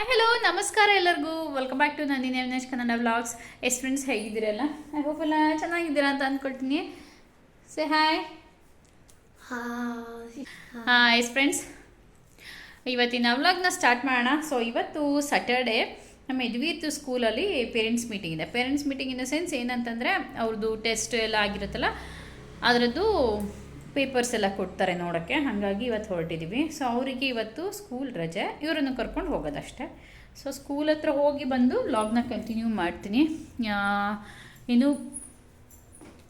Hi hello ನಮಸ್ಕಾರ ಎಲ್ಲರಿಗೂ. Welcome back to Nandini Avinash Kannada vlogs yes friends ಹೇಗಿದ್ದೀರಲ್ಲ? I hope ಎಲ್ಲ ಚೆನ್ನಾಗಿದ್ದೀರಾ ಅಂತ ಅಂದ್ಕೊಳ್ತೀನಿ ಸೆ ಹಾಯ್ ಹಾಂ ಎಸ್ ಫ್ರೆಂಡ್ಸ್ ಇವತ್ತಿನ ವ್ಲಾಗ್ನ ಸ್ಟಾರ್ಟ್ ಮಾಡೋಣ. ಸೊ ಇವತ್ತು ಸ್ಯಾಟರ್ಡೇ ನಮ್ಮ ಯದುವೀರ್ತು ಸ್ಕೂಲಲ್ಲಿ ಪೇರೆಂಟ್ಸ್ ಮೀಟಿಂಗ್ ಇದೆ. Parents meeting in the sense ಏನಂತಂದರೆ ಅವ್ರದ್ದು ಟೆಸ್ಟ್ ಎಲ್ಲ ಆಗಿರುತ್ತಲ್ಲ ಅದರದ್ದು ಪೇಪರ್ಸ್ ಎಲ್ಲ ಕೊಡ್ತಾರೆ ನೋಡೋಕ್ಕೆ. ಹಾಗಾಗಿ ಇವತ್ತು ಹೊರಟಿದ್ದೀವಿ ಸೊ ಅವರಿಗೆ ಇವತ್ತು ಸ್ಕೂಲ್ ರಜೆ. ಇವರನ್ನು ಕರ್ಕೊಂಡು ಹೋಗೋದಷ್ಟೇ. ಸೊ ಸ್ಕೂಲ್ ಹತ್ರ ಹೋಗಿ ಬಂದು ಲಾಗ್ನ ಕಂಟಿನ್ಯೂ ಮಾಡ್ತೀನಿ. ಇನ್ನು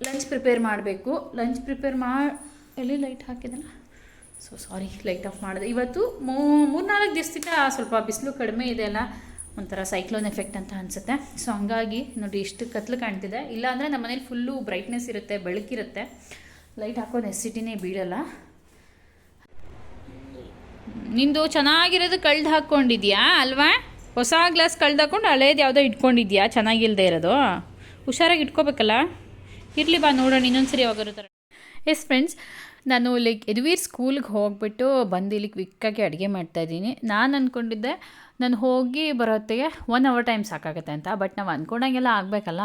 ಲಂಚ್ ಪ್ರಿಪೇರ್ ಮಾಡಬೇಕು. ಲಂಚ್ ಪ್ರಿಪೇರ್ ಮಾ, ಎಲ್ಲಿ ಲೈಟ್ ಹಾಕಿದಲ್ಲ? ಸೊ ಸಾರಿ ಲೈಟ್ ಆಫ್ ಮಾಡಿದೆ. ಇವತ್ತು ಮೂರ್ನಾಲ್ಕು ದಿವಸದಿಂದ ಸ್ವಲ್ಪ ಬಿಸಿಲು ಕಡಿಮೆ ಇದೆ ಅಲ್ಲ? ಒಂಥರ ಸೈಕ್ಲೋನ್ ಎಫೆಕ್ಟ್ ಅಂತ ಅನಿಸುತ್ತೆ. ಸೊ ಹಂಗಾಗಿ ನೋಡಿ ಇಷ್ಟು ಕತ್ಲು ಕಾಣ್ತಿದೆ. ಇಲ್ಲಾಂದರೆ ನಮ್ಮ ಮನೇಲಿ ಫುಲ್ಲು ಬ್ರೈಟ್ನೆಸ್ ಇರುತ್ತೆ, ಬೆಳಕಿರುತ್ತೆ. ಲೈಟ್ ಹಾಕೋ ನೆಸಿಟಿನೇ ಬೀಳಲ್ಲ. ನಿಂದು ಚೆನ್ನಾಗಿರೋದು ಕಳ್ದು ಹಾಕ್ಕೊಂಡಿದ್ಯಾ ಅಲ್ವಾ? ಹೊಸ ಗ್ಲಾಸ್ ಕಳ್ದು ಹಾಕ್ಕೊಂಡು ಹಳೇದು ಯಾವುದೋ ಇಟ್ಕೊಂಡಿದ್ಯಾ? ಚೆನ್ನಾಗಿಲ್ಲದೆ ಇರೋದು. ಹುಷಾರಾಗಿ ಇಟ್ಕೋಬೇಕಲ್ಲ. ಇರಲಿ ಬಾ ನೋಡೋಣ, ಇನ್ನೊಂದ್ಸರಿ ಯಾವಾಗಾರು ಥರ. ಎಸ್ ಫ್ರೆಂಡ್ಸ್, ನಾನು ಲೈಕ್ ಯದುವೀರ್ ಸ್ಕೂಲ್ಗೆ ಹೋಗ್ಬಿಟ್ಟು ಬಂದು ಇಲ್ಲಿ ಕ್ವಿಕ್ಕಾಗಿ ಅಡುಗೆ ಮಾಡ್ತಾಯಿದ್ದೀನಿ ನಾನು ಅಂದ್ಕೊಂಡಿದ್ದೆ ನಾನು ಹೋಗಿ ಬರೋತ್ತಿಗೆ ಒನ್ ಅವರ್ ಟೈಮ್ ಸಾಕಾಗುತ್ತೆ ಅಂತ. ಬಟ್ ನಾವು ಅಂದ್ಕೊಂಡಂಗೆಲ್ಲ ಆಗಬೇಕಲ್ಲ.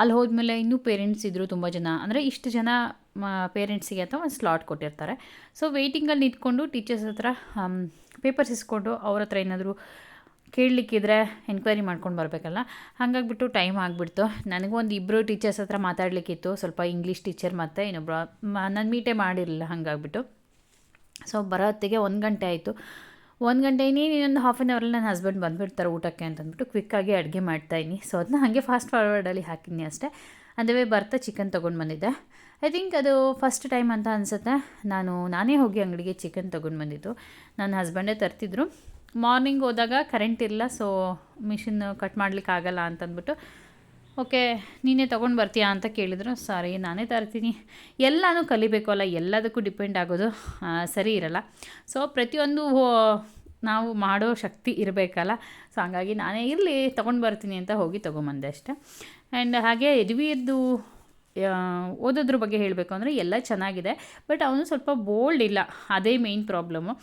ಅಲ್ಲಿ ಹೋದ್ಮೇಲೆ ಇನ್ನೂ ಪೇರೆಂಟ್ಸ್ ಇದ್ದರು ತುಂಬ ಜನ. ಅಂದರೆ ಇಷ್ಟು ಜನ ಪೇರೆಂಟ್ಸಿಗೆ ಅಂತ ಒಂದು ಸ್ಲಾಟ್ ಕೊಟ್ಟಿರ್ತಾರೆ. ಸೊ ವೆಯ್ಟಿಂಗಲ್ಲಿ ನಿಂತ್ಕೊಂಡು ಟೀಚರ್ಸ್ ಹತ್ರ ಪೇಪರ್ಸ್ ಇಸ್ಕೊಂಡು ಅವ್ರ ಹತ್ರ ಏನಾದರೂ ಕೇಳಲಿಕ್ಕಿದ್ರೆ ಎನ್ಕ್ವೈರಿ ಮಾಡ್ಕೊಂಡು ಬರಬೇಕಲ್ಲ. ಹಾಗಾಗ್ಬಿಟ್ಟು ಟೈಮ್ ಆಗಿಬಿಡ್ತು. ನನಗೂ ಒಂದು ಇಬ್ಬರು ಟೀಚರ್ಸ್ ಹತ್ರ ಮಾತಾಡಲಿಕ್ಕಿತ್ತು. ಸ್ವಲ್ಪ ಇಂಗ್ಲೀಷ್ ಟೀಚರ್ ಮತ್ತು ಇನ್ನೊಬ್ಬರು ನಾನು ಮೀಟೇ ಮಾಡಿರಲಿಲ್ಲ. ಹಾಗಾಗ್ಬಿಟ್ಟು. ಸೊ ಬರೋ ಹೊತ್ತಿಗೆ ಒಂದು ಗಂಟೆ ಆಯಿತು. ಒಂದು ಗಂಟೆ ಇನ್ನೇನು ಇನ್ನೊಂದು ಹಾಫ್ ಆನ್ ಅವರಲ್ಲಿ ನನ್ನ ಹಸ್ಬೆಂಡ್ ಬಂದುಬಿಡ್ತಾರೆ ಊಟಕ್ಕೆ ಅಂತಂದ್ಬಿಟ್ಟು ಕ್ವಿಕ್ಕಾಗಿ ಅಡುಗೆ ಮಾಡ್ತಾಯಿನಿ ಸೊ ಅದನ್ನ ಹಾಗೆ ಫಾಸ್ಟ್ ಫಾರ್ವರ್ಡಲ್ಲಿ ಹಾಕಿನಿ ಅಷ್ಟೇ. ಅದೇ ಬರ್ತಾ ಚಿಕನ್ ತೊಗೊಂಡು ಬಂದಿದ್ದೆ. ಐ ಥಿಂಕ್ ಅದು ಫಸ್ಟ್ ಟೈಮ್ ಅಂತ ಅನಿಸುತ್ತೆ. ನಾನು, ನಾನೇ ಹೋಗಿ ಅಂಗಡಿಗೆ ಚಿಕನ್ ತೊಗೊಂಡು ಬಂದಿದ್ದು. ನನ್ನ ಹಸ್ಬೆಂಡೇ ತರ್ತಿದ್ರು. ಮಾರ್ನಿಂಗ್ ಹೋದಾಗ ಕರೆಂಟ್ ಇರಲ್ಲ ಸೊ ಮಿಷಿನ್ ಕಟ್ ಮಾಡ್ಲಿಕ್ಕೆ ಆಗಲ್ಲ ಅಂತಂದ್ಬಿಟ್ಟು ಓಕೆ, ನೀನೇ ತೊಗೊಂಡು ಬರ್ತೀಯಾ ಅಂತ ಕೇಳಿದ್ರು. ಸಾರಿ, ನಾನೇ ತರ್ತೀನಿ. ಎಲ್ಲನೂ ಕಲಿಬೇಕು ಅಲ್ಲ, ಎಲ್ಲದಕ್ಕೂ ಡಿಪೆಂಡ್ ಆಗೋದು ಸರಿ ಇರಲ್ಲ. ಸೊ ಪ್ರತಿಯೊಂದು ನಾವು ಮಾಡೋ ಶಕ್ತಿ ಇರಬೇಕಲ್ಲ. ಸೊ ಹಾಗಾಗಿ ನಾನೇ ಇರಲಿ, ತೊಗೊಂಡು ಬರ್ತೀನಿ ಅಂತ ಹೋಗಿ ತೊಗೊಂಬಂದೆ ಅಷ್ಟೆ. ಆ್ಯಂಡ್ ಹಾಗೆ ಯದುವೀರ್ದು ಓದೋದ್ರ ಬಗ್ಗೆ ಹೇಳಬೇಕು ಅಂದರೆ ಎಲ್ಲ ಚೆನ್ನಾಗಿದೆ, ಬಟ್ ಅವನು ಸ್ವಲ್ಪ ಬೋಲ್ಡ್ ಇಲ್ಲ, ಅದೇ ಮೇಯ್ನ್ ಪ್ರಾಬ್ಲಮ್ಮು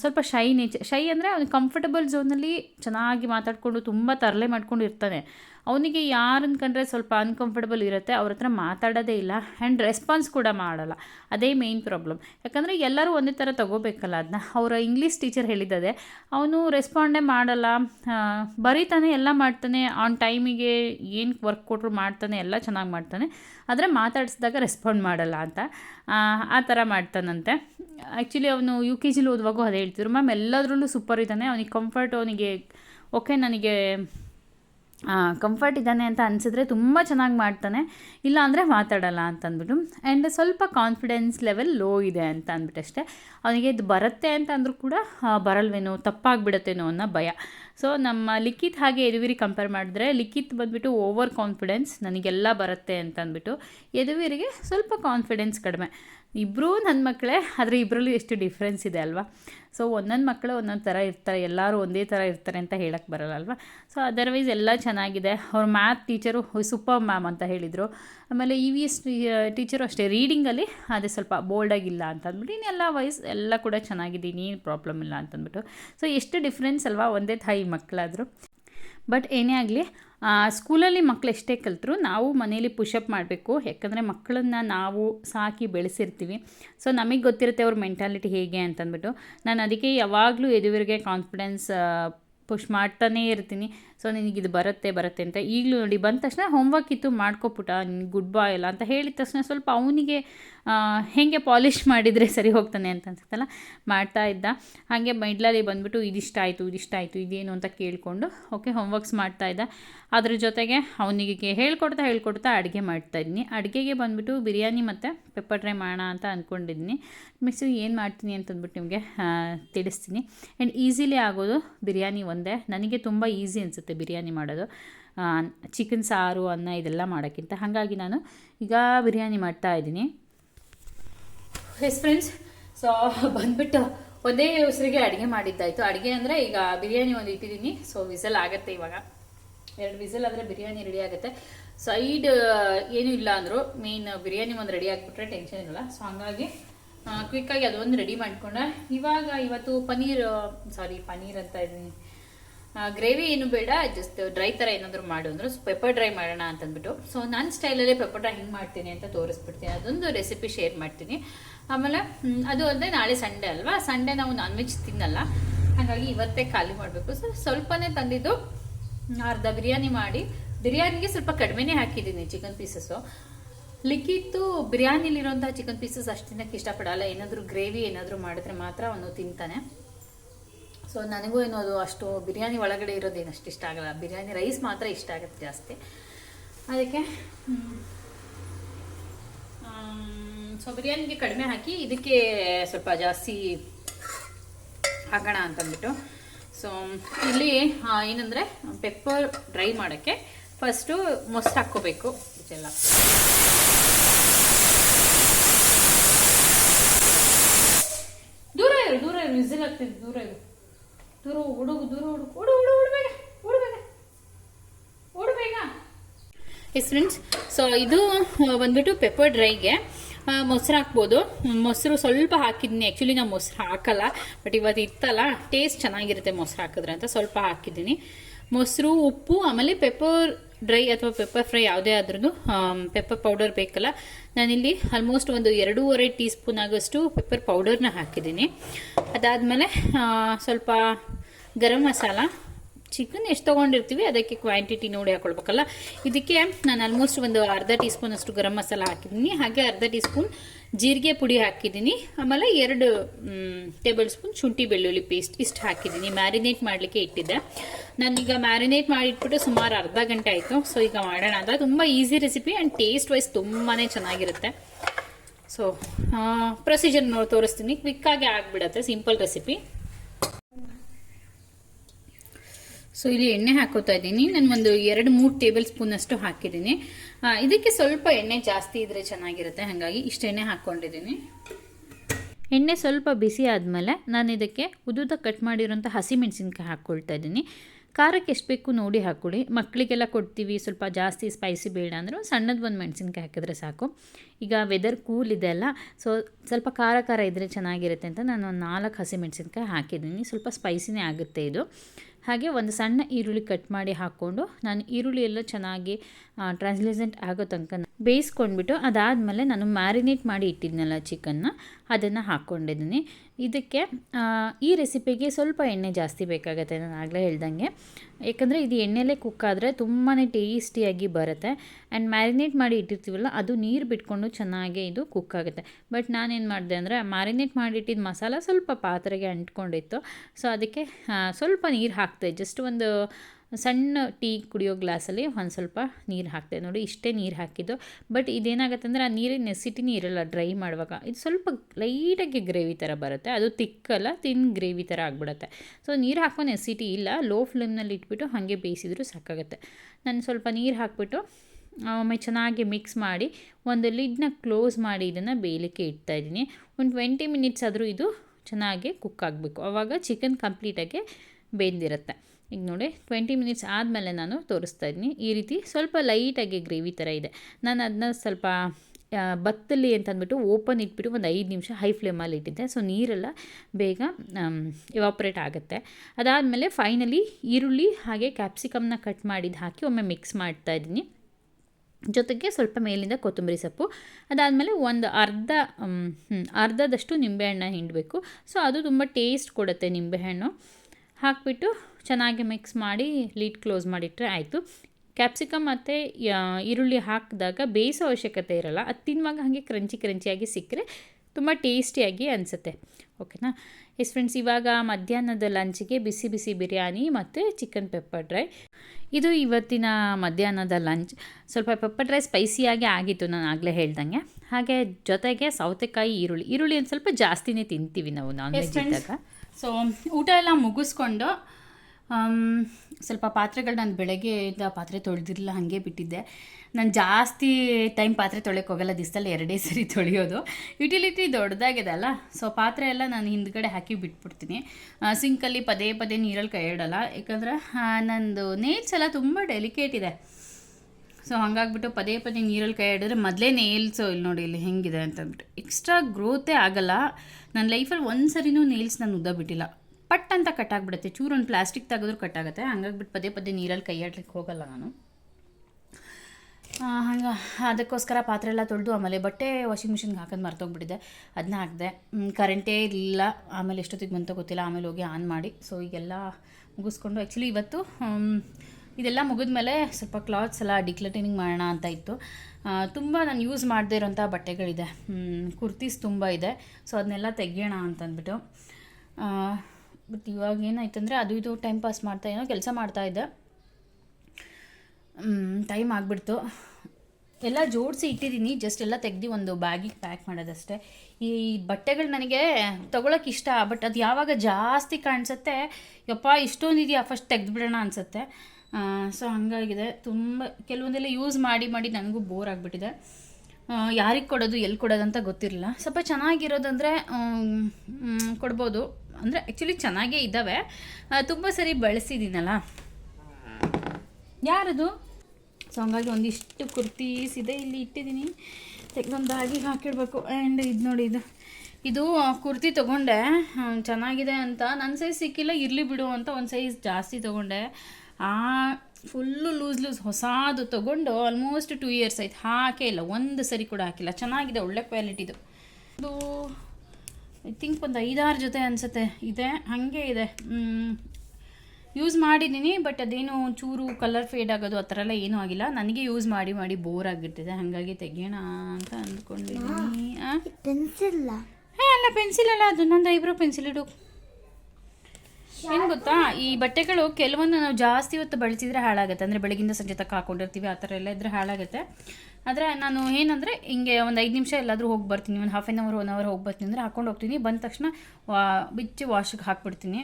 ಸ್ವಲ್ಪ ಶೈ ನೇಚರ್ ಶೈ ಅಂದರೆ ಅವನು ಕಂಫರ್ಟಬಲ್ ಝೋನಲ್ಲಿ ಚೆನ್ನಾಗಿ ಮಾತಾಡಿಕೊಂಡು ತುಂಬ ತರಲೆ ಮಾಡ್ಕೊಂಡು ಇರ್ತಾನೆ. ಅವನಿಗೆ ಯಾರನ್ನ ಕಂಡ್ರೆ ಸ್ವಲ್ಪ ಅನ್ಕಂಫರ್ಟಬಲ್ ಇರುತ್ತೆ, ಅವ್ರ ಹತ್ರ ಮಾತಾಡೋದೇ ಇಲ್ಲ ಆ್ಯಂಡ್ ರೆಸ್ಪಾನ್ಸ್ ಕೂಡ ಮಾಡಲ್ಲ. ಅದೇ ಮೇಯ್ನ್ ಪ್ರಾಬ್ಲಮ್ ಯಾಕಂದರೆ ಎಲ್ಲರೂ ಒಂದೇ ಥರ ತಗೋಬೇಕಲ್ಲ ಅದನ್ನ ಅವರ ಇಂಗ್ಲೀಷ್ ಟೀಚರ್ ಹೇಳಿದ್ದದೆ, ಅವನು ರೆಸ್ಪಾಂಡೇ ಮಾಡಲ್ಲ ಬರೀತಾನೆ ಎಲ್ಲ ಮಾಡ್ತಾನೆ ಆನ್ ಟೈಮಿಗೆ ಏನು ವರ್ಕ್ ಕೊಟ್ಟರು ಮಾಡ್ತಾನೆ, ಎಲ್ಲ ಚೆನ್ನಾಗಿ ಮಾಡ್ತಾನೆ, ಆದರೆ ಮಾತಾಡಿಸಿದಾಗ ರೆಸ್ಪಾಂಡ್ ಮಾಡಲ್ಲ ಅಂತ, ಆ ಥರ ಮಾಡ್ತಾನಂತೆ. ಆ್ಯಕ್ಚುಲಿ ಅವನು ಯು ಕೆ ಜಿಲಿ ಓದುವಾಗೂ ಅದೇ ಹೇಳ್ತಿದ್ರು ಮ್ಯಾಮ್ ಎಲ್ಲದರಲ್ಲೂ ಸೂಪರ್ ಇದ್ದಾನೆ, ಅವನಿಗೆ ಕಂಫರ್ಟ್ ಅವನಿಗೆ ಓಕೆ ನನಗೆ ಕಂಫರ್ಟ್ ಇದ್ದಾನೆ ಅಂತ ಅನಿಸಿದ್ರೆ ತುಂಬ ಚೆನ್ನಾಗಿ ಮಾಡ್ತಾನೆ. ಇಲ್ಲ ಅಂದರೆ ಮಾತಾಡಲ್ಲ ಅಂತ ಅಂದ್ಬಿಟ್ಟು ಆ್ಯಂಡ್ ಸ್ವಲ್ಪ ಕಾನ್ಫಿಡೆನ್ಸ್ ಲೆವೆಲ್ ಲೋ ಇದೆ ಅಂತ ಅಂದ್ಬಿಟ್ಟು ಅಷ್ಟೇ. ಅವನಿಗೆ ಇದು ಬರುತ್ತೆ ಅಂತ ಅಂದರೂ ಕೂಡ ಬರಲ್ವೇನೋ ತಪ್ಪಾಗ್ಬಿಡತ್ತೇನೋ ಅನ್ನೋ ಭಯ. ಸೊ ನಮ್ಮ ಲಿಖಿತ್ ಹಾಗೆ ಯದುವಿರಿ ಕಂಪೇರ್ ಮಾಡಿದ್ರೆ, ಲಿಖಿತ್ ಬಂದುಬಿಟ್ಟು ಓವರ್ ಕಾನ್ಫಿಡೆನ್ಸ್ ನನಗೆಲ್ಲ ಬರುತ್ತೆ ಅಂತ ಅಂದ್ಬಿಟ್ಟು ಯದುವೀರಿಗೆ ಸ್ವಲ್ಪ ಕಾನ್ಫಿಡೆನ್ಸ್ ಕಡಿಮೆ. ಇಬ್ಬರೂ ನನ್ನ ಮಕ್ಕಳೇ ಆದರೆ ಇಬ್ಬರಲ್ಲೂ ಎಷ್ಟು ಡಿಫ್ರೆನ್ಸ್ ಇದೆ ಅಲ್ವಾ? ಸೊ ಒಂದೊಂದು ಮಕ್ಕಳು ಒಂದೊಂದು ಥರ ಇರ್ತಾರೆ, ಎಲ್ಲರೂ ಒಂದೇ ಥರ ಇರ್ತಾರೆ ಅಂತ ಹೇಳಕ್ಕೆ ಬರಲ್ಲ ಅಲ್ವಾ? ಸೊ ಅದರ್ವೈಸ್ ಎಲ್ಲ ಚೆನ್ನಾಗಿದೆ. ಅವ್ರ ಮ್ಯಾಥ್ ಟೀಚರು ಸೂಪರ್ ಮ್ಯಾಮ್ ಅಂತ ಹೇಳಿದರು. ಆಮೇಲೆ ಇ ವಿ ಎಸ್ ಟೀಚರು ಅಷ್ಟೇ. ರೀಡಿಂಗಲ್ಲಿ ಅದೇ ಸ್ವಲ್ಪ ಬೋಲ್ಡಾಗಿಲ್ಲ ಅಂತ ಅಂದ್ಬಿಟ್ಟು ಇನ್ನೆಲ್ಲ ವಯಸ್ಸು ಎಲ್ಲ ಕೂಡ ಚೆನ್ನಾಗಿದ್ದೀನಿ ಏನು ಪ್ರಾಬ್ಲಮ್ ಇಲ್ಲ ಅಂತಂದ್ಬಿಟ್ಟು. ಸೊ ಎಷ್ಟು ಡಿಫ್ರೆನ್ಸ್ ಅಲ್ವಾ? ಒಂದೇ ತಾಯಿ ಮಕ್ಕಳಾದರೂ ಬಟ್ ಏನೇ ಆಗಲಿ ಸ್ಕೂಲಲ್ಲಿ ಮಕ್ಕಳು ಎಷ್ಟೇ ಕಲಿತರು ನಾವು ಮನೇಲಿ ಪುಷಪ್ ಮಾಡಬೇಕು. ಯಾಕಂದರೆ ಮಕ್ಕಳನ್ನು ನಾವು ಸಾಕಿ ಬೆಳೆಸಿರ್ತೀವಿ. ಸೊ ನಮಗೆ ಗೊತ್ತಿರುತ್ತೆ ಅವ್ರ ಮೆಂಟಾಲಿಟಿ ಹೇಗೆ ಅಂತಂದ್ಬಿಟ್ಟು. ನಾನು ಅದಕ್ಕೆ ಯಾವಾಗಲೂ ಎದುರಿಗೆ ಕಾನ್ಫಿಡೆನ್ಸ್ ಪುಷ್ ಮಾಡ್ತಾನೇ ಇರ್ತೀನಿ. ಸೊ ಇದು ಬರುತ್ತೆ ಬರುತ್ತೆ ಅಂತ ಈಗಲೂ ನೋಡಿ ಬಂದ ತಕ್ಷಣ ಹೋಮ್ವರ್ಕ್ ಇತ್ತು ಮಾಡ್ಕೊಪುಟ ನಿನ್ಗೆ ಗುಡ್ ಬಾಯ್ ಎಲ್ಲ ಅಂತ ಹೇಳಿದ ತಕ್ಷಣ ಸ್ವಲ್ಪ ಅವನಿಗೆ ಹೇಗೆ ಪಾಲಿಷ್ ಮಾಡಿದರೆ ಸರಿ ಹೋಗ್ತಾನೆ ಅಂತ ಅನ್ಸುತ್ತಲ್ಲ? ಮಾಡ್ತಾ ಇದ್ದ. ಹಾಗೆ ಮೈಡ್ಲಲ್ಲಿ ಬಂದುಬಿಟ್ಟು, ಇದಿಷ್ಟ ಆಯಿತು ಇದಿಷ್ಟ ಆಯಿತು, ಇದೇನು ಅಂತ ಕೇಳಿಕೊಂಡು ಓಕೆ ಹೋಮ್ವರ್ಕ್ಸ್ ಮಾಡ್ತಾ ಇದ್ದ. ಅದ್ರ ಜೊತೆಗೆ ಅವನಿಗೆ ಹೇಳ್ಕೊಡ್ತಾ ಹೇಳ್ಕೊಡ್ತಾ ಅಡುಗೆ ಮಾಡ್ತಾಯಿದ್ದೀನಿ ಅಡುಗೆಗೆ ಬಂದುಬಿಟ್ಟು ಬಿರಿಯಾನಿ ಮತ್ತು ಪೆಪ್ಪರ್ ಡ್ರೈ ಮಾಡೋಣ ಅಂತ ಅಂದ್ಕೊಂಡಿದ್ದೀನಿ ಮಿಕ್ಸು ಏನು ಮಾಡ್ತೀನಿ ಅಂತಂದ್ಬಿಟ್ಟು ನಿಮಗೆ ತಿಳಿಸ್ತೀನಿ. ಆ್ಯಂಡ್ ಈಸಿಲಿ ಆಗೋದು ಬಿರಿಯಾನಿ ಒಂದೇ. ನನಗೆ ತುಂಬ ಈಸಿ ಅನಿಸುತ್ತೆ. ಬಿರಿಯಾನಿ ಮಾಡೋದು. ಚಿಕನ್ ಸಾರು, ಅನ್ನ ಇದೆಲ್ಲ ಮಾಡೋಕ್ಕಿಂತ. ಹಾಗಾಗಿ ನಾನು ಈಗ ಬಿರಿಯಾನಿ ಮಾಡ್ತಾ ಇದ್ದೀನಿ. ಎಸ್ ಫ್ರೆಂಡ್ಸ್ ಸೊ ಬಂದ್ಬಿಟ್ಟು ಒಂದೇ ಉಸಿರಿಗೆ ಅಡುಗೆ ಮಾಡಿದ್ದಾಯಿತು. ಅಡುಗೆ ಅಂದರೆ ಈಗ ಬಿರಿಯಾನಿ ಒಂದು ಇಟ್ಟಿದ್ದೀನಿ. ಸೊ ವಿಸಲ್ ಆಗುತ್ತೆ ಇವಾಗ. ಎರಡು ವಿಸಲ್ ಆದರೆ ಬಿರಿಯಾನಿ ರೆಡಿ ಆಗುತ್ತೆ. ಸೈಡ್ ಏನೂ ಇಲ್ಲ ಅಂದರು. ಮೇನ್ ಬಿರಿಯಾನಿ ಒಂದು ರೆಡಿ ಆಗಿಬಿಟ್ರೆ ಟೆನ್ಷನ್ ಇರಲ್ಲ. ಸೊ ಹಂಗಾಗಿ ಕ್ವಿಕ್ಕಾಗಿ ಅದೊಂದು ರೆಡಿ ಮಾಡಿಕೊಂಡೆ. ಇವಾಗ ಇವತ್ತು ಪನೀರ್ ಸಾರಿ ಪನೀರ್ ಅಂತ ಇದ್ದೀನಿ. ಗ್ರೇವಿ ಏನು ಬೇಡ ಜಸ್ಟ್ ಡ್ರೈ ಥರ ಏನಾದರೂ ಮಾಡು ಅಂದ್ರೆ ಪೆಪ್ಪರ್ ಡ್ರೈ ಮಾಡೋಣ ಅಂತಂದ್ಬಿಟ್ಟು. ಸೊ ನನ್ನ ಸ್ಟೈಲಲ್ಲೇ ಪೆಪ್ಪರ್ ಡ್ರೈ ಹೆಂಗೆ ಮಾಡ್ತೀನಿ ಅಂತ ತೋರಿಸ್ಬಿಡ್ತೀನಿ. ಅದೊಂದು ರೆಸಿಪಿ ಶೇರ್ ಮಾಡ್ತೀನಿ. ಆಮೇಲೆ ಅದು ಅಲ್ಲದೆ ನಾಳೆ ಸಂಡೇ ಅಲ್ವಾ? ಸಂಡೇ ನಾವು ನಾನ್ ವೆಜ್ ತಿನ್ನಲ್ಲ. ಹಾಗಾಗಿ ಇವತ್ತೇ ಖಾಲಿ ಮಾಡಬೇಕು. ಸೊ ಸ್ವಲ್ಪನೇ ತಂದಿದ್ದು ಅರ್ಧ ಬಿರಿಯಾನಿ ಮಾಡಿ. ಬಿರಿಯಾನಿಗೆ ಸ್ವಲ್ಪ ಕಡಿಮೆನೇ ಹಾಕಿದ್ದೀನಿ ಚಿಕನ್ ಪೀಸಸ್ಸು ಲಿಖಿತ್ತು ಬಿರಿಯಾನಿಲಿರುವಂತಹ ಚಿಕನ್ ಪೀಸಸ್ ಅಷ್ಟು ತಿನ್ನಕ್ಕೆ ಇಷ್ಟಪಡಲ್ಲ. ಏನಾದರೂ ಗ್ರೇವಿ ಏನಾದರೂ ಮಾಡಿದ್ರೆ ಮಾತ್ರ ಅವನು ತಿಂತಾನೆ. ಸೊ ನನಗೂ ಏನೋ ಅದು ಅಷ್ಟು ಬಿರಿಯಾನಿ ಒಳಗಡೆ ಇರೋದೇನು ಅಷ್ಟು ಇಷ್ಟ ಆಗಲ್ಲ. ಬಿರಿಯಾನಿ ರೈಸ್ ಮಾತ್ರ ಇಷ್ಟ ಆಗುತ್ತೆ ಜಾಸ್ತಿ. ಅದಕ್ಕೆ ಸೊ ಬಿರಿಯಾನಿಗೆ ಕಡಿಮೆ ಹಾಕಿ ಇದಕ್ಕೆ ಸ್ವಲ್ಪ ಜಾಸ್ತಿ ಹಾಕೋಣ ಅಂತಂದ್ಬಿಟ್ಟು. ಸೊ ಇಲ್ಲಿ ಏನಂದರೆ ಪೆಪ್ಪರ್ ಡ್ರೈ ಮಾಡೋಕ್ಕೆ ಫಸ್ಟು ಮೊಸ್ರು ಹಾಕ್ಕೋಬೇಕು ಇದೆಲ್ಲ. ದೂರ ಇರು ದೂರ ಇರು ವಿಸಿಲ್ ಆಗ್ತಿದ್ದು ದೂರ ಇರು. ದೂರ ಹುಡುಗು ದೂರ ಹುಡುಗು. ಹುಡು ಹುಡು ಬೇಗ, ಓಡು ಬೇಗ. ಎಸ್ ಫ್ರೆಂಡ್ಸ್ ಸೊ ಇದು ಬಂದ್ಬಿಟ್ಟು ಪೆಪ್ಪರ್ ಡ್ರೈಗೆ ಮೊಸರು ಹಾಕ್ಬೋದು. ಮೊಸರು ಸ್ವಲ್ಪ ಹಾಕಿದ್ದೀನಿ ಆ್ಯಕ್ಚುಲಿ ನಾವು ಮೊಸರು ಹಾಕಲ್ಲ. ಬಟ್ ಇವತ್ತು ಇತ್ತಲ್ಲ. ಟೇಸ್ಟ್ ಚೆನ್ನಾಗಿರುತ್ತೆ ಮೊಸರು ಹಾಕಿದ್ರೆ ಅಂತ ಸ್ವಲ್ಪ ಹಾಕಿದ್ದೀನಿ. ಮೊಸರು, ಉಪ್ಪು, ಆಮೇಲೆ ಪೆಪ್ಪರ್ ಡ್ರೈ ಅಥವಾ ಪೆಪ್ಪರ್ ಫ್ರೈ ಯಾವುದೇ ಆದ್ರೂ ಪೆಪ್ಪರ್ ಪೌಡರ್ ಬೇಕಲ್ಲ. ನಾನಿಲ್ಲಿ ಆಲ್ಮೋಸ್ಟ್ ಒಂದು ಎರಡೂವರೆ ಟೀ ಸ್ಪೂನ್ ಆಗೋಷ್ಟು ಪೆಪ್ಪರ್ ಪೌಡರ್ನ ಹಾಕಿದ್ದೀನಿ. ಅದಾದಮೇಲೆ ಸ್ವಲ್ಪ ಗರಂ ಮಸಾಲ ಚಿಕನ್ ಎಷ್ಟು ತೊಗೊಂಡಿರ್ತೀವಿ, ಅದಕ್ಕೆ ಕ್ವಾಂಟಿಟಿ ನೋಡಿ ಹಾಕೊಳ್ಬೇಕಲ್ಲ. ಇದಕ್ಕೆ ನಾನು ಆಲ್ಮೋಸ್ಟ್ ಒಂದು ಅರ್ಧ ಟೀ ಸ್ಪೂನ್ ಅಷ್ಟು ಗರಂ ಮಸಾಲ ಹಾಕಿದ್ದೀನಿ. ಹಾಗೆ ಅರ್ಧ ಟೀ ಸ್ಪೂನ್ ಜೀರಿಗೆ ಪುಡಿ ಹಾಕಿದ್ದೀನಿ. ಆಮೇಲೆ ಎರಡು ಟೇಬಲ್ ಸ್ಪೂನ್ ಶುಂಠಿ ಬೆಳ್ಳುಳ್ಳಿ ಪೇಸ್ಟ್ ಇಷ್ಟು ಹಾಕಿದ್ದೀನಿ. ಮ್ಯಾರಿನೇಟ್ ಮಾಡಲಿಕ್ಕೆ ಇಟ್ಟಿದ್ದೆ. ನಾನೀಗ ಮ್ಯಾರಿನೇಟ್ ಮಾಡಿಟ್ಬಿಟ್ಟು ಸುಮಾರು ಅರ್ಧ ಗಂಟೆ ಆಯಿತು. ಸೊ ಈಗ ಮಾಡೋಣ ಅಂತ. ತುಂಬ easy recipe and taste wise ತುಂಬಾ ಚೆನ್ನಾಗಿರುತ್ತೆ. ಸೊ ಪ್ರೊಸೀಜರ್ ನೋಡಿ ತೋರಿಸ್ತೀನಿ. ಕ್ವಿಕ್ಕಾಗಿ ಆಗಿಬಿಡತ್ತೆ ಸಿಂಪಲ್ ರೆಸಿಪಿ ಸೊ ಇಲ್ಲಿ ಎಣ್ಣೆ ಹಾಕೋತಾ ಇದ್ದೀನಿ. ನಾನು ಒಂದು ಎರಡು ಮೂರು ಟೇಬಲ್ ಸ್ಪೂನ್ ಅಷ್ಟು ಹಾಕಿದ್ದೀನಿ. ಇದಕ್ಕೆ ಸ್ವಲ್ಪ ಎಣ್ಣೆ ಜಾಸ್ತಿ ಇದ್ರೆ ಚೆನ್ನಾಗಿರುತ್ತೆ. ಹಾಗಾಗಿ ಇಷ್ಟು ಎಣ್ಣೆ ಹಾಕ್ಕೊಂಡಿದ್ದೀನಿ ಎಣ್ಣೆ ಸ್ವಲ್ಪ ಬಿಸಿ ಆದಮೇಲೆ ನಾನು ಇದಕ್ಕೆ ಉದ್ದುದ ಕಟ್ ಮಾಡಿರೋಂಥ ಹಸಿಮೆಣಸಿನ್ಕಾಯಿ ಹಾಕ್ಕೊಳ್ತಾ ಇದ್ದೀನಿ. ಖಾರಕ್ಕೆ ಎಷ್ಟು ಬೇಕು ನೋಡಿ ಹಾಕ್ಕೊಳ್ಳಿ. ಮಕ್ಕಳಿಗೆಲ್ಲ ಕೊಡ್ತೀವಿ, ಸ್ವಲ್ಪ ಜಾಸ್ತಿ ಸ್ಪೈಸಿ ಬೇಡ ಅಂದರೂ ಸಣ್ಣದ ಒಂದು ಮೆಣಸಿನ್ಕಾಯಿ ಹಾಕಿದ್ರೆ ಸಾಕು. ಈಗ ವೆದರ್ ಕೂಲ್ ಇದೆ ಅಲ್ಲ ಸೊ ಸ್ವಲ್ಪ ಖಾರ ಖಾರ ಇದ್ದರೆ ಚೆನ್ನಾಗಿರುತ್ತೆ ಅಂತ ನಾನು ಒಂದು ನಾಲ್ಕು ಹಸಿಮೆಣಸಿನ್ಕಾಯಿ ಹಾಕಿದ್ದೀನಿ. ಸ್ವಲ್ಪ ಸ್ಪೈಸಿನೇ ಆಗುತ್ತೆ ಇದು. ಹಾಗೆ ಒಂದು ಸಣ್ಣ ಈರುಳ್ಳಿ ಕಟ್ ಮಾಡಿ ಹಾಕ್ಕೊಂಡು ನಾನು ಈರುಳ್ಳಿ ಎಲ್ಲ ಚೆನ್ನಾಗಿ ಟ್ರಾನ್ಸ್ಲೇಸೆಂಟ್ ಆಗೋ ತನಕ ಬೇಯಿಸ್ಕೊಂಡ್ಬಿಟ್ಟು ಅದಾದಮೇಲೆ ನಾನು ಮ್ಯಾರಿನೇಟ್ ಮಾಡಿ ಇಟ್ಟಿದ್ನಲ್ಲ ಚಿಕನ್ನ ಅದನ್ನು ಹಾಕ್ಕೊಂಡಿದ್ದೀನಿ. ಇದಕ್ಕೆ ಈ ರೆಸಿಪಿಗೆ ಸ್ವಲ್ಪ ಎಣ್ಣೆ ಜಾಸ್ತಿ ಬೇಕಾಗುತ್ತೆ ನಾನು ಆಗಲೇ ಹೇಳ್ದಂಗೆ. ಯಾಕಂದರೆ ಇದು ಎಣ್ಣೆಲೇ ಕುಕ್ ಆದರೆ ತುಂಬಾ ಟೇಸ್ಟಿಯಾಗಿ ಬರುತ್ತೆ. ಆ್ಯಂಡ್ ಮ್ಯಾರಿನೇಟ್ ಮಾಡಿ ಇಟ್ಟಿರ್ತೀವಲ್ಲ, ಅದು ನೀರು ಬಿಟ್ಕೊಂಡು ಚೆನ್ನಾಗಿ ಇದು ಕುಕ್ ಆಗುತ್ತೆ. ಬಟ್ ನಾನೇನು ಮಾಡಿದೆ ಅಂದರೆ ಮ್ಯಾರಿನೇಟ್ ಮಾಡಿಟ್ಟಿದ್ದ ಮಸಾಲ ಸ್ವಲ್ಪ ಪಾತ್ರೆಗೆ ಅಂಟ್ಕೊಂಡಿತ್ತು. ಸೊ ಅದಕ್ಕೆ ಸ್ವಲ್ಪ ನೀರು ಹಾಕ್ತೆ ಜಸ್ಟ್ ಒಂದು ಸಣ್ಣ ಟೀ ಕುಡಿಯೋ ಗ್ಲಾಸಲ್ಲಿ ಒಂದು ಸ್ವಲ್ಪ ನೀರು ಹಾಕ್ತೆ. ನೋಡಿ, ಇಷ್ಟೇ ನೀರು ಹಾಕಿದ್ದು. ಬಟ್ ಇದೇನಾಗುತ್ತೆ ಅಂದರೆ ಆ ನೀರಿನ ನೆಸಿಟಿನೇ ಇರಲ್ಲ ಡ್ರೈ ಮಾಡುವಾಗ ಇದು ಸ್ವಲ್ಪ ಲೈಟಾಗಿ ಗ್ರೇವಿ ಥರ ಬರುತ್ತೆ. ಅದು ತಿಕ್ಕಲ್ಲ ತಿನ್ ಗ್ರೇವಿ ಥರ ಆಗಿಬಿಡುತ್ತೆ. ಸೊ, ನೀರು ಹಾಕೋ ನೆಸಿಟಿ ಇಲ್ಲ. ಲೋ ಫ್ಲೇಮ್ನಲ್ಲಿ ಇಟ್ಬಿಟ್ಟು ಹಾಗೆ ಬೇಯಿಸಿದ್ರು ಸಾಕಾಗುತ್ತೆ. ನಾನು ಸ್ವಲ್ಪ ನೀರು ಹಾಕ್ಬಿಟ್ಟು ಆಮೇಲೆ ಚೆನ್ನಾಗಿ ಮಿಕ್ಸ್ ಮಾಡಿ ಒಂದು ಲಿಡ್ನ ಕ್ಲೋಸ್ ಮಾಡಿ ಇದನ್ನು ಬೇಯಲಿಕ್ಕೆ ಇಡ್ತಾ ಇದ್ದೀನಿ. ಒಂದು ಟ್ವೆಂಟಿ ಮಿನಿಟ್ಸ್ ಆದರೂ ಇದು ಚೆನ್ನಾಗಿ ಕುಕ್ ಆಗಬೇಕು. ಆವಾಗ ಚಿಕನ್ ಕಂಪ್ಲೀಟಾಗಿ ಬೆಂದಿರುತ್ತೆ ಈಗ ನೋಡಿ ಟ್ವೆಂಟಿ ಮಿನಿಟ್ಸ್ ಆದಮೇಲೆ ನಾನು ತೋರಿಸ್ತಾ ಇದ್ದೀನಿ. ಈ ರೀತಿ ಸ್ವಲ್ಪ ಲೈಟಾಗಿ ಗ್ರೇವಿ ಥರ ಇದೆ. ನಾನು ಅದನ್ನ ಸ್ವಲ್ಪ ಬತ್ತಲ್ಲಿ ಬತ್ತಲಿ ಅಂತ ಅಂದ್ಬಿಟ್ಟು ಓಪನ್ ಇಟ್ಬಿಟ್ಟು ಒಂದು ಐದು ನಿಮಿಷ ಹೈ ಫ್ಲೇಮಲ್ಲಿ ಇಟ್ಟಿದ್ದೆ. ಸೊ ನೀರೆಲ್ಲ ಬೇಗ ಇವಾಪ್ರೇಟ್ ಆಗುತ್ತೆ. ಅದಾದಮೇಲೆ ಫೈನಲಿ ಈರುಳ್ಳಿ ಹಾಗೆ ಕ್ಯಾಪ್ಸಿಕಮ್ನ ಕಟ್ ಮಾಡಿದ್ದು ಹಾಕಿ ಒಮ್ಮೆ ಮಿಕ್ಸ್ ಮಾಡ್ತಾ ಇದ್ದೀನಿ. ಜೊತೆಗೆ ಸ್ವಲ್ಪ ಮೇಲಿಂದ ಕೊತ್ತಂಬರಿ ಸೊಪ್ಪು. ಅದಾದಮೇಲೆ ಒಂದು ಅರ್ಧ ಅರ್ಧದಷ್ಟು ನಿಂಬೆಹಣ್ಣು ಹಿಂಡಬೇಕು. ಸೊ ಅದು ತುಂಬ ಟೇಸ್ಟ್ ಕೊಡುತ್ತೆ ನಿಂಬೆಹಣ್ಣು. ಹಾಕಿಬಿಟ್ಟು ಚೆನ್ನಾಗಿ ಮಿಕ್ಸ್ ಮಾಡಿ ಲೀಡ್ ಕ್ಲೋಸ್ ಮಾಡಿಟ್ರೆ ಆಯಿತು. ಕ್ಯಾಪ್ಸಿಕಮ್ ಮತ್ತು ಈರುಳ್ಳಿ ಹಾಕಿದಾಗ ಬೇಯಿಸೋ ಅವಶ್ಯಕತೆ ಇರಲ್ಲ. ಅದು ತಿನ್ನುವಾಗ ಹಾಗೆ ಕ್ರಂಚಿ ಕ್ರಂಚಿಯಾಗಿ ಸಿಕ್ಕರೆ ತುಂಬ ಟೇಸ್ಟಿಯಾಗಿ ಅನಿಸುತ್ತೆ. ಓಕೆನಾ ಎಸ್ ಫ್ರೆಂಡ್ಸ್ ಇವಾಗ ಮಧ್ಯಾಹ್ನದ ಲಂಚ್ಗೆ ಬಿಸಿ ಬಿಸಿ ಬಿರಿಯಾನಿ ಮತ್ತು ಚಿಕನ್ ಪೆಪ್ಪರ್ ಡ್ರೈ ಇದು ಇವತ್ತಿನ ಮಧ್ಯಾಹ್ನದ ಲಂಚ್ ಸ್ವಲ್ಪ ಪೆಪ್ಪರ್ ಡ್ರೈ ಸ್ಪೈಸಿಯಾಗಿ ಆಗಿತ್ತು ನಾನು ಆಗಲೇ ಹೇಳ್ದಂಗೆ. ಹಾಗೆ ಜೊತೆಗೆ ಸೌತೆಕಾಯಿ ಈರುಳ್ಳಿ. ಈರುಳ್ಳಿ ಒಂದು ಸ್ವಲ್ಪ ಜಾಸ್ತಿನೇ ತಿಂತೀವಿ ನಾವು ನಾನ್ ವೆಜ್ ಇದ್ದಾಗ. ಸೊ ಊಟ ಎಲ್ಲ ಮುಗಿಸ್ಕೊಂಡು ಸ್ವಲ್ಪ ಪಾತ್ರೆಗಳು ನಾನು ಬೆಳಗ್ಗೆಯಿಂದ ಪಾತ್ರೆ ತೊಳೆದಿರಲಿಲ್ಲ, ಹಾಗೆ ಬಿಟ್ಟಿದ್ದೆ. ನಾನು ಜಾಸ್ತಿ ಟೈಮ್ ಪಾತ್ರೆ ತೊಳೆಯೋಕೆ ಹೋಗಲ್ಲ, ದಿವಸದಲ್ಲಿ ಎರಡೇ ಸರಿ ತೊಳೆಯೋದು. ಯುಟಿಲಿಟಿ ದೊಡ್ಡದಾಗಿದೆ ಅಲ್ಲ ಸೊ ಪಾತ್ರೆ ಎಲ್ಲ ನಾನು ಹಿಂದ್ಗಡೆ ಹಾಕಿ ಬಿಟ್ಬಿಡ್ತೀನಿ. ಸಿಂಕಲ್ಲಿ ಪದೇ ಪದೇ ನೀರಲ್ಲಿ ಕೈ ಇಡಲ್ಲ ಯಾಕಂದರೆ ನಂದು ನೇಲ್ಸ್ ಎಲ್ಲ ತುಂಬ ಡೆಲಿಕೇಟ್ ಇದೆ. ಸೊ ಹಂಗಾಗ್ಬಿಟ್ಟು ಪದೇ ಪದೇ ನೀರಲ್ಲಿ ಕೈ ಮೊದಲೇ ನೇಲ್ಸು ಇಲ್ಲಿ ನೋಡಿ ಇಲ್ಲಿ ಹೆಂಗಿದೆ ಅಂತಂದ್ಬಿಟ್ಟು. ಎಕ್ಸ್ಟ್ರಾ ಗ್ರೋತೇ ಆಗಲ್ಲ. ನನ್ನ ಲೈಫಲ್ಲಿ ಒಂದು ಸರಿನೂ ನೇಲ್ಸ್ ನಾನು ಉದ್ದ ಬಿಟ್ಟಿಲ್ಲ. ಪಟ್ ಅಂತ ಕಟ್ಟಾಗ್ಬಿಡುತ್ತೆ ಚೂರು ಒಂದು ಪ್ಲಾಸ್ಟಿಕ್ ತೆಗೆದ್ರು ಕಟ್ಟಾಗುತ್ತೆ ಹಂಗಾಗ್ಬಿಟ್ಟು ಪದೇ ಪದೇ ನೀರಲ್ಲಿ ಕೈ ಆಡ್ಲಿಕ್ಕೆ ಹೋಗಲ್ಲ ನಾನು. ಹಂಗೆ, ಅದಕ್ಕೋಸ್ಕರ ಪಾತ್ರೆ ಎಲ್ಲ ತೊಳೆದು ಆಮೇಲೆ ಬಟ್ಟೆ ವಾಷಿಂಗ್ ಮಿಷಿನ್ಗೆ ಹಾಕೋದು ಮರ್ತೋಗ್ಬಿಟ್ಟಿದೆ. ಅದನ್ನ ಹಾಕಿದೆ. ಕರೆಂಟೇ ಇರಲಿಲ್ಲ ಆಮೇಲೆ ಎಷ್ಟೊತ್ತಿಗೆ ಬಂತೋ ಗೊತ್ತಿಲ್ಲ. ಆಮೇಲೆ ಹೋಗಿ ಆನ್ ಮಾಡಿ. ಸೊ ಈಗೆಲ್ಲ ಮುಗಿಸ್ಕೊಂಡು ಆ್ಯಕ್ಚುಲಿ ಇವತ್ತು ಇದೆಲ್ಲ ಮುಗಿದ್ಮೇಲೆ ಸ್ವಲ್ಪ ಕ್ಲಾತ್ಸ್ ಎಲ್ಲ ಡಿಕ್ಲಟರಿಂಗ್ ಮಾಡೋಣ ಅಂತ ಇತ್ತು. ತುಂಬ ನಾನು ಯೂಸ್ ಮಾಡದೇ ಇರೋಂಥ ಬಟ್ಟೆಗಳಿದೆ. ಕುರ್ತೀಸ್ ತುಂಬ ಇದೆ. ಸೊ ಅದನ್ನೆಲ್ಲ ತೆಗಿಯೋಣ ಅಂತಂದ್ಬಿಟ್ಟು. ಬಟ್ ಇವಾಗ ಏನಾಯ್ತಂದರೆ ಅದು ಇದು ಟೈಮ್ ಪಾಸ್ ಮಾಡ್ತಾ ಏನೋ ಕೆಲಸ ಮಾಡ್ತಾಯಿದ್ದೆ ಟೈಮ್ ಆಗಿಬಿಡ್ತು. ಎಲ್ಲ ಜೋಡಿಸಿ ಇಟ್ಟಿದ್ದೀನಿ ಜಸ್ಟ್ ಎಲ್ಲ ತೆಗ್ದು ಒಂದು ಬ್ಯಾಗಿಗೆ ಪ್ಯಾಕ್ ಮಾಡೋದಷ್ಟೇ. ಈ ಬಟ್ಟೆಗಳು ನನಗೆ ತೊಗೊಳಕ್ಕೆ ಇಷ್ಟ ಬಟ್ ಅದು ಯಾವಾಗ ಜಾಸ್ತಿ ಕಾಣಿಸುತ್ತೆ, ಯಪ್ಪ, ಇಷ್ಟೊಂದು ಇದೆಯಾ ಫಸ್ಟ್ ತೆಗೆದುಬಿಡೋಣ ಅನಿಸುತ್ತೆ. ಸೊ ಹಂಗಾಗಿದೆ. ತುಂಬ, ಕೆಲವೊಂದೆಲ್ಲ ಯೂಸ್ ಮಾಡಿ ಮಾಡಿ ನನಗೂ ಬೋರ್ ಆಗಿಬಿಟ್ಟಿದೆ. ಯಾರಿಗೆ ಕೊಡೋದು ಎಲ್ಲಿ ಕೊಡೋದು ಅಂತ ಗೊತ್ತಿರಲಿಲ್ಲ. ಸ್ವಲ್ಪ ಚೆನ್ನಾಗಿರೋದಂದರೆ ಕೊಡ್ಬೋದು. ಅಂದರೆ ಆ್ಯಕ್ಚುಲಿ ಚೆನ್ನಾಗೇ ಇದ್ದಾವೆ ತುಂಬ ಸರಿ ಬಳಸಿದ್ದೀನಲ್ಲ ಯಾರದು? ಸೊ ಹಂಗಾಗಿ ಒಂದಿಷ್ಟು ಕುರ್ತೀಸ್ ಇದೆ ಇಲ್ಲಿ ಇಟ್ಟಿದ್ದೀನಿ. ತೆಗೆದೊಂದು ಬ್ಯಾಗಿಗೆ ಹಾಕಿಡ್ಬೇಕು. ಆ್ಯಂಡ್ ಇದು ನೋಡಿ, ಇದು ಇದು ಕುರ್ತಿ ತೊಗೊಂಡೆ. ಚೆನ್ನಾಗಿದೆ ಅಂತ. ನನ್ನ ಸೈಜ್ ಸಿಕ್ಕಿಲ್ಲ, ಇರಲಿ ಬಿಡು ಅಂತ ಒಂದು ಸೈಜ್ ಜಾಸ್ತಿ ತೊಗೊಂಡೆ. ಆ ಫುಲ್ಲು ಲೂಸ್ ಲೂಸ್ ಹೊಸಾದು ತೊಗೊಂಡು ಆಲ್ಮೋಸ್ಟ್ ಟೂ ಇಯರ್ಸ್ ಆಯ್ತು. ಹಾಕೇ ಇಲ್ಲ, ಒಂದು ಸರಿ ಕೂಡ ಹಾಕಿಲ್ಲ. ಚೆನ್ನಾಗಿದೆ, ಒಳ್ಳೆ ಕ್ವಾಲಿಟಿದು ಇದು ಐ ಥಿಂಕ್ ಒಂದು ಐದಾರು ಜೊತೆ ಅನಿಸುತ್ತೆ. ಇದೆ ಹಾಗೆ ಇದೆ. ಯೂಸ್ ಮಾಡಿದ್ದೀನಿ ಬಟ್ ಅದೇನು ಚೂರು ಕಲರ್ ಫೇಡ್ ಆಗೋದು ಆ ಥರ ಎಲ್ಲ ಏನೂ ಆಗಿಲ್ಲ. ನನಗೆ ಯೂಸ್ ಮಾಡಿ ಮಾಡಿ ಬೋರ್ ಆಗಿರ್ತಿದೆ ಹಾಗಾಗಿ ತೆಗಿಯೋಣ ಅಂತ ಅಂದ್ಕೊಂಡಿದ್ದೀನಿ? ಪೆನ್ಸಿಲ್ ಹೇ ಅಲ್ಲ ಪೆನ್ಸಿಲ್ ಅಲ್ಲ ಅದು. ನಂದು ಐಬ್ರೋ ಪೆನ್ಸಿಲ್ ಇಡು. ಏನು ಗೊತ್ತಾ? ಈ ಬಟ್ಟೆಗಳು ಕೆಲವೊಂದು ನಾವು ಜಾಸ್ತಿ ಹೊತ್ತು ಬಳಸಿದ್ರೆ ಹಾಳಾಗುತ್ತೆ. ಅಂದರೆ ಬೆಳಗಿಂದ ಸಂಜೆ ತಕ್ಕ ಹಾಕೊಂಡಿರ್ತೀವಿ, ಆ ಥರ ಎಲ್ಲ ಇದ್ರೆ ಹಾಳಾಗುತ್ತೆ. ಆದರೆ ನಾನು ಏನಂದರೆ, ಹಿಂಗೆ ಒಂದು ಐದು ನಿಮಿಷ ಎಲ್ಲಾದರೂ ಹೋಗಿ ಬರ್ತೀನಿ. ಒಂದು half an hour one hour ಹೋಗಿ ಬರ್ತೀನಿ. ಅಂದರೆ ಹಾಕೊಂಡು ಹೋಗ್ತೀನಿ. ಬಂದ ತಕ್ಷಣ ವಾ, ಬಿಚ್ಚಿ ವಾಶಿಗೆ ಹಾಕ್ಬಿಡ್ತೀನಿ.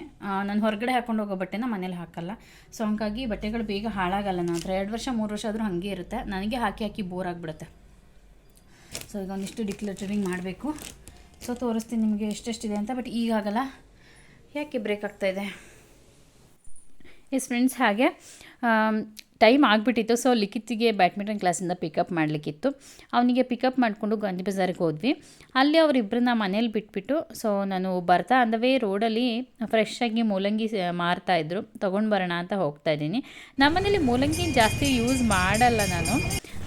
ನಾನು ಹೊರಗಡೆ ಹಾಕೊಂಡು ಹೋಗೋ ಬಟ್ಟೆನ ಮನೇಲಿ ಹಾಕಲ್ಲ. ಸೊ ಹಂಗಾಗಿ ಬಟ್ಟೆಗಳು ಬೇಗ ಹಾಳಾಗಲ್ಲ. ನನ್ನ ಹತ್ರ ಎರಡು ವರ್ಷ, ಮೂರು ವರ್ಷ ಆದರೂ ಹಾಗೆ ಇರುತ್ತೆ. ನನಗೆ ಹಾಕಿ ಹಾಕಿ ಬೋರ್ ಆಗಿಬಿಡುತ್ತೆ. ಸೊ ಈಗ ಒಂದಿಷ್ಟು ಡಿಕ್ಲಟರಿಂಗ್ ಮಾಡಬೇಕು. ಸೊ ತೋರಿಸ್ತೀನಿ ನಿಮಗೆ ಎಷ್ಟೆಷ್ಟಿದೆ ಅಂತ. ಬಟ್ ಈಗ ಆಗಲ್ಲ. ಯಾಕೆ ಬ್ರೇಕ್ ಆಗ್ತಾಯಿದೆ ಎಸ್ ಫ್ರೆಂಡ್ಸ್ ಹಾಗೆ. ಟೈಮ್ ಆಗಿಬಿಟ್ಟಿತ್ತು. ಸೊ ಲಿಖಿತ್ಗೆ ಬ್ಯಾಡ್ಮಿಂಟನ್ ಕ್ಲಾಸಿಂದ ಪಿಕಪ್ ಮಾಡಲಿಕ್ಕಿತ್ತು. ಅವನಿಗೆ ಪಿಕಪ್ ಮಾಡಿಕೊಂಡು ಗಾಂಧಿ ಬಜಾರಿಗೆ ಹೋದ್ವಿ. ಅಲ್ಲಿ ಅವರಿಬ್ಬರನ್ನ ಮನೇಲಿ ಬಿಟ್ಬಿಟ್ಟು ಸೊ ನಾನು ಬರ್ತಾ, ಅಂದವೇ ರೋಡಲ್ಲಿ ಫ್ರೆಶ್ ಆಗಿ ಮೂಲಂಗಿ ಮಾರ್ತಾಯಿದ್ರು ಮಾರ್ತಾ ಇದ್ದರು ತೊಗೊಂಡು ಬರೋಣ ಅಂತ ಹೋಗ್ತಾ ಇದ್ದೀನಿ. ನಮ್ಮನೇಲಿ ಮೂಲಂಗಿ ಜಾಸ್ತಿ ಯೂಸ್ ಮಾಡಲ್ಲ ನಾನು.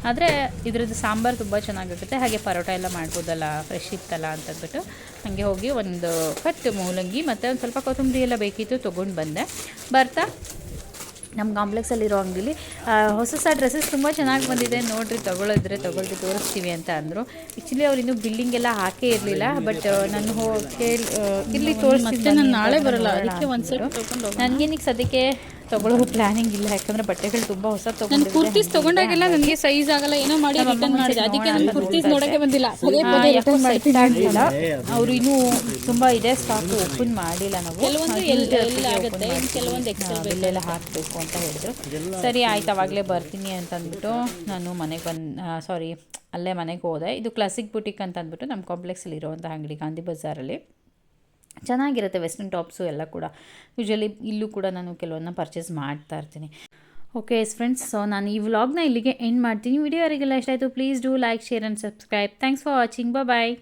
ಆದರೆ, ಇದ್ರದ್ದು ಸಾಂಬಾರು ತುಂಬ ಚೆನ್ನಾಗಾಗುತ್ತೆ ಹಾಗೆ ಪರೋಟ ಎಲ್ಲ ಮಾಡ್ಬೋದಲ್ಲ ಫ್ರೆಶ್ ಇತ್ತಲ್ಲ ಅಂತಂದ್ಬಿಟ್ಟು ಹಾಗೆ ಹೋಗಿ ಒಂದು ಕಟ್ ಮೂಲಂಗಿ ಮತ್ತು ಒಂದು ಸ್ವಲ್ಪ ಕೊತ್ತಂಬರಿ ಎಲ್ಲ ಬೇಕಿತ್ತು ತೊಗೊಂಡು ಬಂದೆ. ಬರ್ತಾ ನಮ್ಮ ಕಾಂಪ್ಲೆಕ್ಸಲ್ಲಿರೋ ಅಂಗಡಿಲಿ ಹೊಸ ಹೊಸ ಡ್ರೆಸ್ಸಸ್ ತುಂಬ ಚೆನ್ನಾಗಿ ಬಂದಿದೆ. ನೋಡ್ರಿ ತೊಗೊಳಿದ್ರೆ ತೊಗೊಳ್ರಿ ತೋರಿಸ್ತೀವಿ ಅಂತ ಅಂದರು. ಆ್ಯಕ್ಚುಲಿ ಅವ್ರು ಇನ್ನೂ ಬಿಲ್ಡಿಂಗ್ ಎಲ್ಲ ಹಾಕೇ ಇರಲಿಲ್ಲ ಬಟ್ ನಾನು ಹೋಗಿ ಇಲ್ಲಿ ತೋರಿಸ್ತೀನಿ ನಾನು ನಾಳೆ ಬರಲ್ಲ ಅದಕ್ಕೆ ಒಂದು ಸೆಟ್ ನನಗೇನಿಗೆ ಸದ್ಯಕ್ಕೆ ತೊಗೊಳ್ಳೋ ಪ್ಲಾನಿಂಗ್ ಇಲ್ಲ ಯಾಕಂದ್ರೆ ಬಟ್ಟೆಗಳು ತುಂಬಾ ಹೊಸ ನಾನು ಕುರ್ತೀಸ್ ತೊಗೊಂಡು ತಗೊಂಡಾಗೆಲ್ಲ ನನಗೆ ಸೈಜ್ ಆಗಲ್ಲ ಏನೋ ಮಾಡಿ ರಿಟರ್ನ್ ಮಾಡಿದೆ ಅದಕ್ಕೆ ನಾನು ಕುರ್ತೀಸ್ ನೋಡಕ್ಕೆ ಬಂದಿಲ್ಲ. ಪದೇ ಪದೇ ರಿಟರ್ನ್ ಮಾಡ್ತೀನಿ ಅವರು ಇನ್ನೂ ತುಂಬಾ ಇದೆ ಸ್ಟಾಕ್ ಓಪನ್ ಮಾಡಿಲ್ಲ ನಾವು. ಕೆಲವೊಂದು ಎಲ್ಲ ಆಗುತ್ತೆ ಕೆಲವೊಂದು ಎಕ್ಸೆಲ್ ಬಿಲ್ಲೆಲ್ಲ ಹಾಕಬೇಕು ಅಂತ ಹೇಳಿದ್ರು. ಸರಿ ಆಯ್ತು ಅವಾಗಲೇ ಬರ್ತೀನಿ ಅಂತ ಅಂದ್ಬಿಟ್ಟು ನಾನು ಮನೆಗೆ ಬಂದು ಸಾರಿ ಅಲ್ಲೇ ಮನೆಗೆ ಹೋದೆ. ಇದು ಕ್ಲಾಸಿಕ್ ಬುಟಿಕ್ ಅಂತ ಅಂದ್ಬಿಟ್ಟು ನಮ್ಮ ಕಾಂಪ್ಲೆಕ್ಸಲ್ಲಿ ಇರುವಂಥ ಅಂಗಡಿ ಗಾಂಧಿ ಬಜಾರಲ್ಲಿ. ಚೆನ್ನಾಗಿರುತ್ತೆ ವೆಸ್ಟರ್ನ್ ಟಾಪ್ಸು ಎಲ್ಲ ಕೂಡ. ಯೂಶ್ವಲಿ ಇಲ್ಲೂ ಕೂಡ ನಾನು ಕೆಲವನ್ನ ಪರ್ಚೇಸ್ ಮಾಡ್ತಾ ಇರ್ತೀನಿ. ಓಕೆ ಎಸ್ ಫ್ರೆಂಡ್ಸ್ ಸೊ ನಾನು ಈ ವ್ಲಾಗ್ನ ಇಲ್ಲಿಗೆ ಎಂಡ್ ಮಾಡ್ತೀನಿ. ವಿಡಿಯೋ ಯಾರಿಗೆಲ್ಲ ಇಷ್ಟ ಆಯಿತು please do like share and subscribe thanks for watching bye